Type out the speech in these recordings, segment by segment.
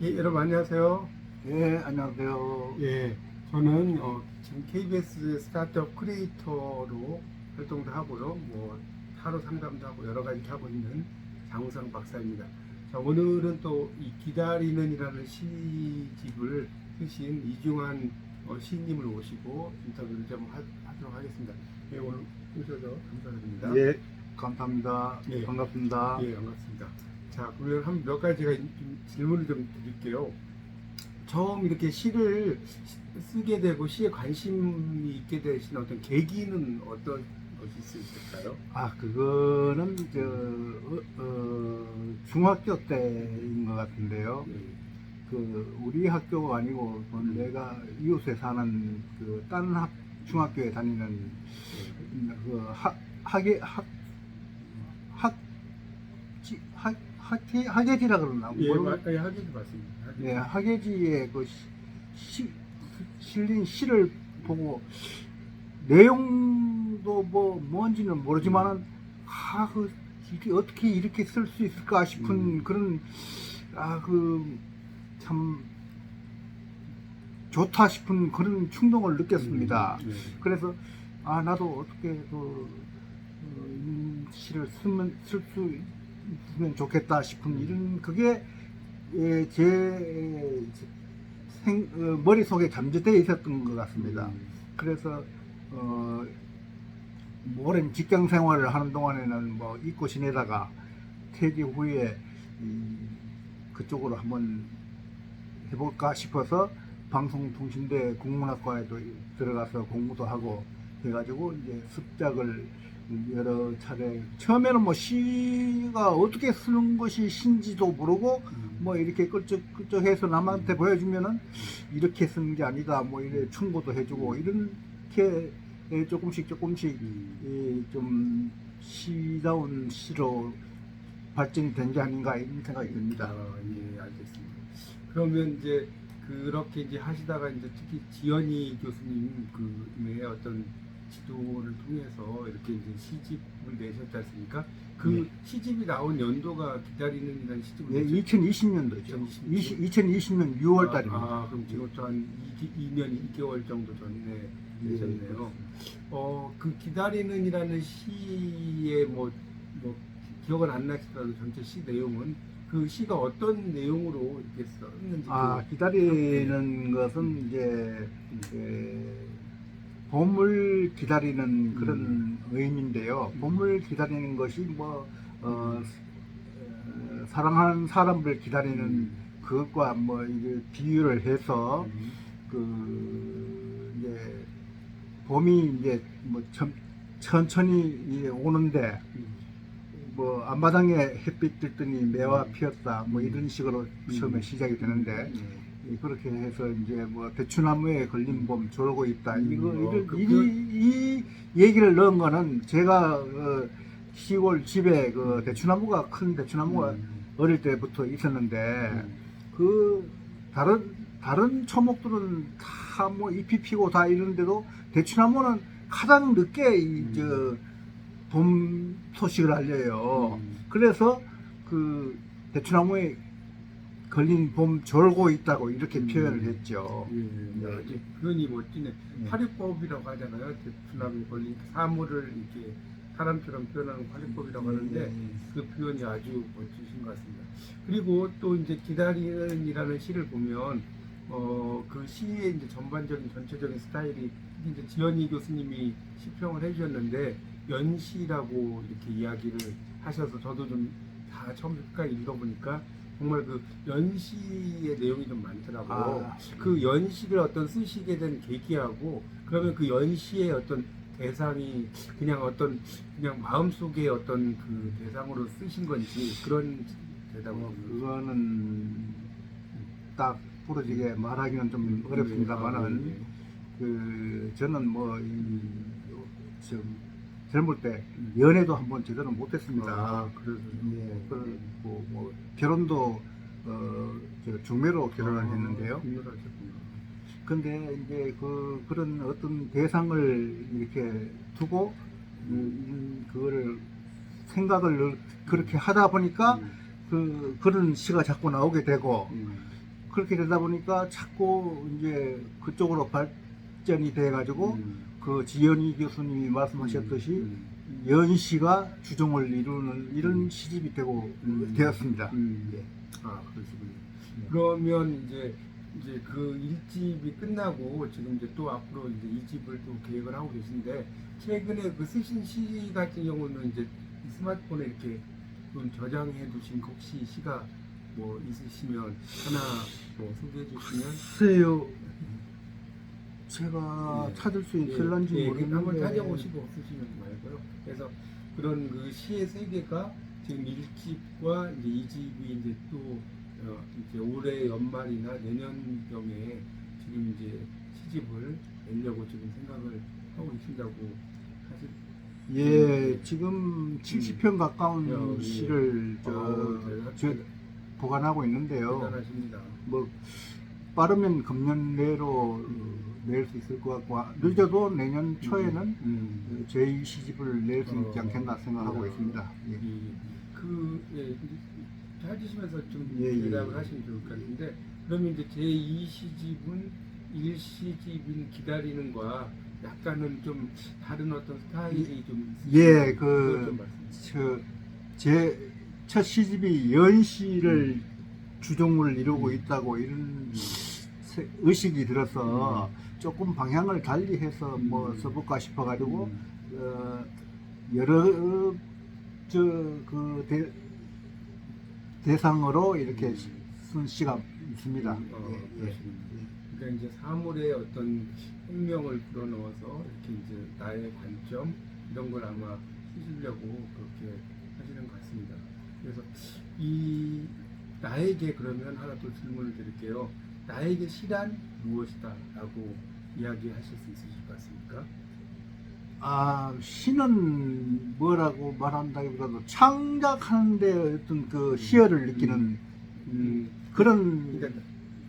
예, 여러분 안녕하세요. 예, 안녕하세요. 예, 저는 어, 지금 KBS 스타트업 크리에이터로 활동도 하고요. 뭐 타로 상담도 하고 여러 가지 하고 있는 장우상 박사입니다. 자, 오늘은 또 이 기다리는이라는 시집을 쓰신 이중환 어, 시인님을 모시고 인터뷰를 좀 하, 하도록 하겠습니다. 예, 오늘 오셔서 감사드립니다. 예, 감사합니다. 예. 반갑습니다. 예, 반갑습니다. 자, 그러면 한 몇 가지 제가 좀 질문을 좀 드릴게요. 처음 이렇게 시를 쓰- 쓰게 되고 시에 관심이 있게 되신 어떤 계기는 어떤 것이 있을까요? 아, 그거는 저 어, 어, 중학교 때인 것 같은데요. 예. 그 우리 학교가 아니고 그 내가 이웃에 사는 그 다른 학 중학교에 다니는 그 학, 학예 학 학지 학 학예 학예지라 그러나 예, 모르- 마- 예, 하기도 맞습니다. 하기도. 네, 학예지에 그 시, 시- 실린 시를 보고 내용도 뭐 뭔지는 모르지만은 아, 그 이게 어떻게 이렇게 쓸 수 있을까 싶은 음. 그런 아 그 참 좋다 싶은 그런 충동을 느꼈습니다. 음, 예. 그래서 아 나도 어떻게 그 어, 이 시를 쓰면 쓸 수 면 좋겠다 싶은 이런 그게 예, 제 생, 어, 머릿속에 잠재되어 있었던 것 같습니다. 음, 그래서 어, 오랜 직장 생활을 하는 동안에는 뭐 잊고 지내다가 퇴직 후에 이, 그쪽으로 한번 해볼까 싶어서 방송통신대 국문학과에도 들어가서 공부도 하고 해가지고 이제 습작을 여러 차례 처음에는 뭐 시가 어떻게 쓰는 것이 신지도 모르고 음. 뭐 이렇게 끌적끌적해서 남한테 보여주면은 이렇게 쓰는 게 아니다 뭐 이래 충고도 해주고 이렇게 조금씩 조금씩 음. 이좀 시다운 시로 발전이 된 게 아닌가 이런 생각이 듭니다. 아, 예, 알겠습니다. 그러면 이제 그렇게 이제 하시다가 이제 특히 지연이 교수님 그의 어떤 지도를 통해서 이렇게 이제 시집을 내셨지 않습니까? 그 네. 시집이 나온 연도가 기다리는 이라는 시집을 예, 내셨- 2020년도죠. 2020 2020년 6월 아, 달입니다. 아, 그럼 지금부터 한 2, 년 2개월 정도 전에 내셨네요. 어, 그 기다리는이라는 시의 뭐, 뭐 기억은 안 나시더라도 전체 시 내용은 그 시가 어떤 내용으로 이렇게 썼는지 아, 그- 기다리는 것은 이제 에, 봄을 기다리는 그런 음. 의미인데요. 봄을 기다리는 것이 뭐 어, 어, 사랑하는 사람을 기다리는 음. 그것과 뭐 이제 비유를 해서 음, 그 이제 봄이 이제 뭐 천, 이제 오는데 음, 뭐 앞마당에 햇빛 들더니 매화 음. 피었다 뭐 이런 식으로 처음에 시작이 되는데 네. 이 그렇게 해서 이제 뭐 대추나무에 걸린 봄 졸고 있다 음, 이거 어, 이런 그- 이, 그- 이 얘기를 넣은 거는 제가 어, 시골 집에 그 대추나무가 큰 대추나무가 음, 어릴 때부터 있었는데 음, 그 다른 다른 초목들은 다 뭐 잎이 피고 다 이러는데도 대추나무는 가장 늦게 음. 이저봄 소식을 알려요. 음. 그래서 그 대추나무에 걸린 봄 졸고 있다고 이렇게 음. 표현을 했죠. 예, 예, 아주 표현이 멋지네. 예. 파리법이라고 하잖아요. 대추나무에 걸린 사물을 이렇게 사람처럼 표현하는 파리법이라고 하는데 예. 그 표현이 아주 멋지신 것 같습니다. 그리고 또 이제 기다리는이라는 시를 보면 어, 그 시의 이제 전반적인 전체적인 스타일이 이제 지연이 교수님이 시평을 해주셨는데 연시라고 이렇게 이야기를 하셔서 저도 좀 다 처음까지 읽어보니까 정말 그 연시의 내용이 좀 많더라고요. 아. 그 연시를 어떤 쓰시게 된 계기하고 그러면 그 연시의 어떤 대상이 그냥 어떤 그냥 마음속에 어떤 그 대상으로 쓰신 건지 그런 대답을 뭐좀 그거는 딱 부러지게 말하기는 좀 어렵습니다만은 네. 그 저는 뭐이좀 젊을 때 연애도 한번 제대로 못했습니다. 아, 그래서 예, 그리고 뭐 결혼도 어, 저 중매로 결혼을 했는데요. 공유하셨군요. 근데 이제 그 그런 어떤 대상을 이렇게 두고 음, 그거를 생각을 그렇게 하다 보니까 음, 그 그런 시가 자꾸 나오게 되고 음, 그렇게 되다 보니까 자꾸 이제 그쪽으로 발전이 돼 가지고 음. 그 지연이 교수님이 말씀하셨듯이 음. 연시가 주종을 이루는 이런 음. 시집이 되고 음. 되었습니다. 음. 예. 아 그러시군요. 네. 그러면 이제 이제 그 일집이 끝나고 지금 이제 또 앞으로 이제 이집을 또 계획을 하고 계신데 최근에 그 쓰신 시 같은 경우는 이제 스마트폰에 이렇게 좀 저장해 두신 혹시 시가 뭐 있으시면 하나 뭐 소개해 주시면 글쎄요, 제가 예. 찾을 수 예, 있을런지 예, 모르겠는데 한번 찾아보시고 없으시면 말고요. 그래서 그런 그 시의 세계가 지금 1집과 이제 2집이 이제 또 어, 이제 올해 연말이나 내년경에 지금 이제 시집을 내려고 지금 생각을 하고 계신다고 하실 예, 지금 70편 가까운 야, 예. 시를 저, 어, 저 보관하고 있는데요. 대단하십니다. 뭐 빠르면 금년 내로 낼 수 있을 것 같고 늦어도 내년 초에는 음. 제2 시집을 낼 수 있지 어, 않겠나 생각하고 예. 있습니다. 예. 이, 그, 예, 찾으시면서 좀 예, 예, 대답을 예. 하시면 좋을 것 같은데, 그러면 이제 제2 시집은 1 시집인 기다리는 거와 약간은 좀 다른 어떤 스타일이 좀 예? 그- 좀 말씀해 제첫 시집이 연시를 음. 주종을 이루고 있다고 이런 세- 의식이 들어서 조금 방향을 달리해서 뭐 음. 써볼까 싶어가지고 음. 어, 여러 저그 대상으로 이렇게 음. 쓴 시가 있습니다. 음, 어, 예, 예. 그러니까 이제 사물의 어떤 생명을 불어넣어서 이렇게 이제 나의 관점 이런 걸 아마 쓰시려고 그렇게 하시는 것 같습니다. 그래서 이 나에게 그러면 하나 또 질문을 드릴게요. 나에게 시란 무엇이다 라고 이야기하실 수 있으실 것 같습니까? 아 시는 뭐라고 말한다기보다도 창작하는데 어떤 그 희열을 느끼는 음, 그런 그러니까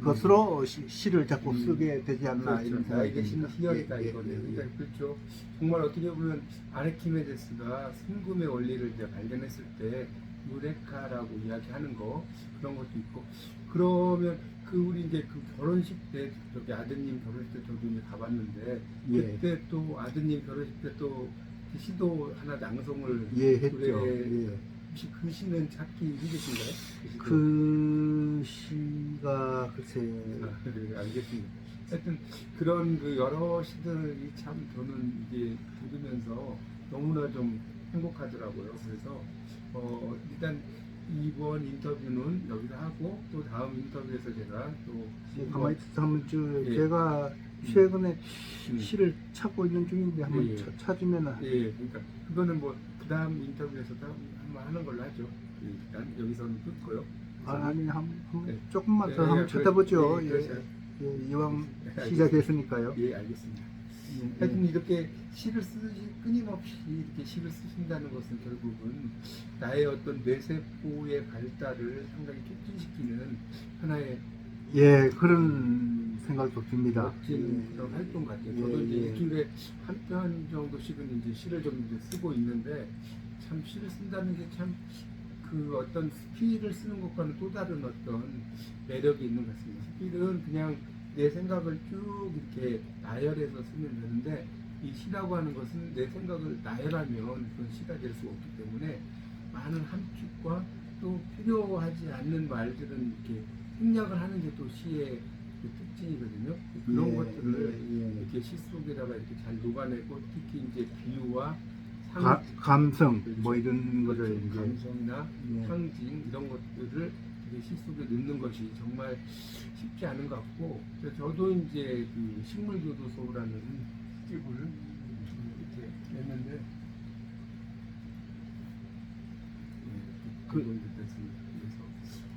것으로 시, 시를 자꾸 음. 쓰게 되지 않나 그렇죠. 이런 나에게 생각이 시는 듭니다. 희열이다 예, 예, 이거네요. 예, 예. 그러니까 그렇죠. 정말 어떻게 보면 아르키메데스가 순금의 원리를 이제 발견했을 때 유레카라고 이야기하는 거 그런 것도 있고 그러면 그 우리 이제 그 결혼식 때 저기 아드님 결혼식 때 저도 이제 가봤는데 예. 그때 또 아드님 결혼식 때 또 시도 하나 낭송을 예, 했죠. 노래- 예. 혹시 그 시는 찾기 힘드신가요? 시도? 그 시가 글쎄 아, 네, 알겠습니다. 하여튼 그런 그 여러 시들이 참 저는 이제 들으면서 너무나 좀 행복하더라고요. 그래서 어, 일단 이번 인터뷰는 여기서 하고 또 다음 인터뷰에서 제가 또 예, 가만히 있어 한번 저 예. 제가 최근에 음. 시를 찾고 있는 중인데 한번 예, 예. 차- 찾으면은 예, 그러니까 그거는 뭐 그다음 인터뷰에서 도 한번 하는 걸로 하죠. 예, 일단 여기서는 끊고요. 아, 아니 한, 한 네. 조금만 더 예, 한번 예, 찾아보죠. 그래, 예, 그러세요. 예, 이왕. 시작했으니까요. 예, 알겠습니다. 예, 하여튼 이렇게 시를 쓰시 끊임없이 이렇게 시를 쓰신다는 것은 결국은 나의 어떤 뇌세포의 발달을 상당히 촉진시키는 하나의 예, 그런 생각도 듭니다. 멋진 예. 그런 활동 같아요. 예, 저도 이제 예. 일주일에 한 편 정도씩은 이제 시를 좀 이제 쓰고 있는데 참 시를 쓴다는 게참 그 어떤 스피를 쓰는 것과는 또 다른 어떤 매력이 있는 것 같습니다. 스피는 그냥 내 생각을 쭉 이렇게 나열해서 쓰면 되는데 이 시라고 하는 것은 내 생각을 나열하면 그건 시가 될 수가 없기 때문에 많은 함축과 또 필요하지 않는 말들은 이렇게 생략을 하는 게 또 시의 그 특징이거든요. 그런 예, 것들을 예, 예. 이렇게 시 속에다가 이렇게 잘 녹아내고 특히 이제 비유와 상, 가, 감성 그렇죠. 뭐 이런 거를 그렇죠. 감성이나 예. 상징 이런 것들을 이렇게 시 속에 넣는 것이 정말 쉽지 않은 것 같고 그래서 저도 이제 그 식물교도소라는 집을 이렇게 냈는데 예, 그- 그건 됐습니다. 그래서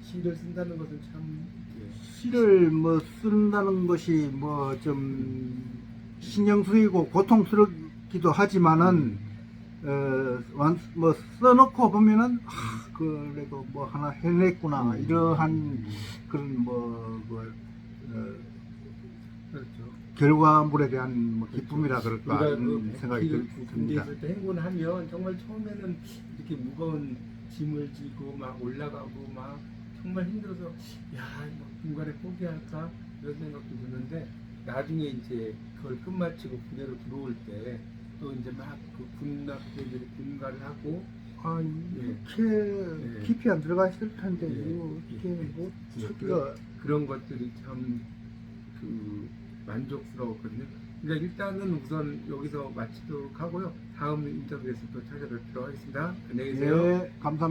시를 쓴다는 것은 참 예, 시를 뭐 쓴다는 것이 뭐 좀 신경 쓰이고 고통스럽기도 하지만은 어, 완, 뭐 써놓고 보면은 아, 그래도 뭐 하나 해냈구나 음. 이러한 그런 뭐, 뭐 어, 그렇죠. 결과물에 대한 뭐 기쁨이라 그럴까 우리가 이런 그 생각이 백기를 들- 군대 듭니다. 있을 때 행군하면 정말 처음에는 이렇게 무거운 짐을 지고 막 올라가고 막 정말 힘들어서 야 중간에 포기할까 이런 생각도 드는데 나중에 이제 그걸 끝마치고 부대로 들어올 때 또 이제 막 그 군납대들이 군가를 하고 아, 예. 이렇게 예. 깊이 안 들어가 있을 텐데, 예. 이게 예. 뭐, 예. 찾기가, 그런 것들이 참그 만족스러웠거든요. 그러니까 일단은 우선 여기서 마치도록 하고요. 다음 인터뷰에서 또 찾아뵙도록 하겠습니다. 안녕히 계세요. 네, 감사합니다.